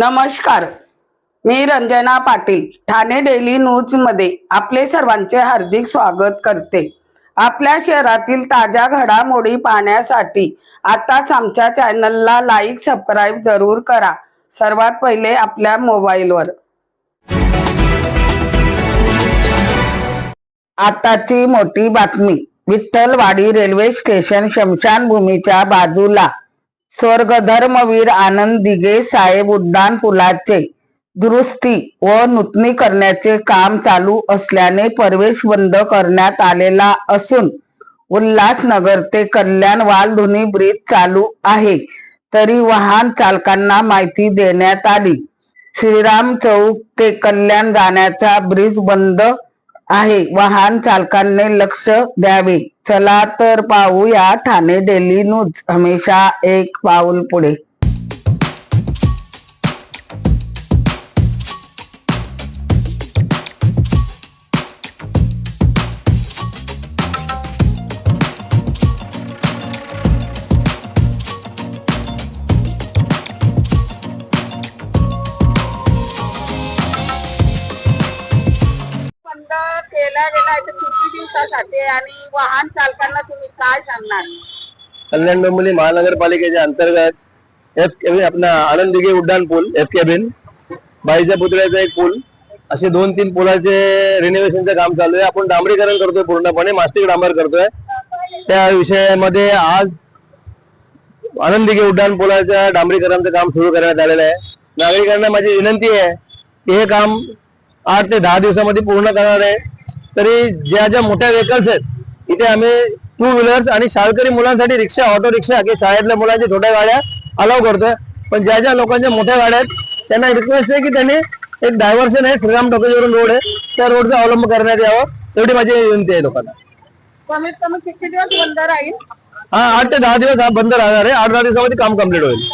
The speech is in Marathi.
नमस्कार. मी रंजना पाटील ठाणे डेली न्यूजमध्ये आपले सर्वांचे हार्दिक स्वागत करते. आपल्या शहरातील ताज्या घडामोडी पाहण्यासाठी आताच आमच्या चॅनलला लाईक सबस्क्राईब जरूर करा. सर्वात पहिले आपल्या मोबाईलवर. आताची मोठी बातमी विठ्ठलवाडी रेल्वे स्टेशन शमशानभूमीच्या बाजूला. स्वर्ग धर्मवीर आनंद दिगे साहेब उड्डाण पुलाचे दुरुस्ती व नूतनीकरणाचे काम चालू असल्याने प्रवेश बंद करण्यात आलेला असून उल्हासनगर ते कल्याण वालधुनी ब्रिज चालू आहे. तरी वाहन चालकांना माहिती देण्यात आली. श्रीराम चौक ते कल्याण जाण्याचा ब्रिज बंद आहे. वाहन चालकांनी लक्ष द्यावे. चला तर पाहूया ठाणे डेली न्यूज हमेशा एक पाऊल पुढे. केला गेला दिवसासाठी आणि वाहन चालकांना तुम्ही काय सांगणार? कल्याण डोंबिवली महानगरपालिकेच्या अंतर्गत एफ केबिन आपला आनंद दिघे उड्डाण पूल एफ केबिन बाईच्या पुतळ्याचा एक पूल असे दोन तीन पुलाचे रिनोव्हेशनचं काम चालू आहे. आपण डांबरीकरण करतोय पूर्णपणे मास्टिक डांबर करतोय. त्या विषयामध्ये आज आनंद दिघे उड्डाण पुलाच्या डांबरीकरणाचं काम सुरू करण्यात आलेलं आहे. नागरिकांना माझी विनंती आहे की हे काम आठ ते दहा दिवसामध्ये पूर्ण करणार आहे. तरी ज्या ज्या मोठ्या व्हेकल्स आहेत इथे आम्ही टू व्हीलर्स आणि शाळकरी मुलांसाठी रिक्षा ऑटो रिक्षा किंवा शाळेतल्या मुलांच्या छोट्या गाड्या अलाव करतोय. पण ज्या ज्या लोकांच्या मोठ्या गाड्या आहेत त्यांना रिक्वेस्ट आहे की त्यांनी एक डायव्हर्शन आहे श्रीराम टॉकेजवरून रोड आहे. त्या रोडचा अवलंब करण्यात यावं एवढी माझी विनंती आहे लोकांना. कमीत कमी किती दिवस बंद राहील? हा आठ ते दहा दिवस हा बंद राहणार आहे. आठ दहा दिवसामध्ये काम कंप्लीट होईल.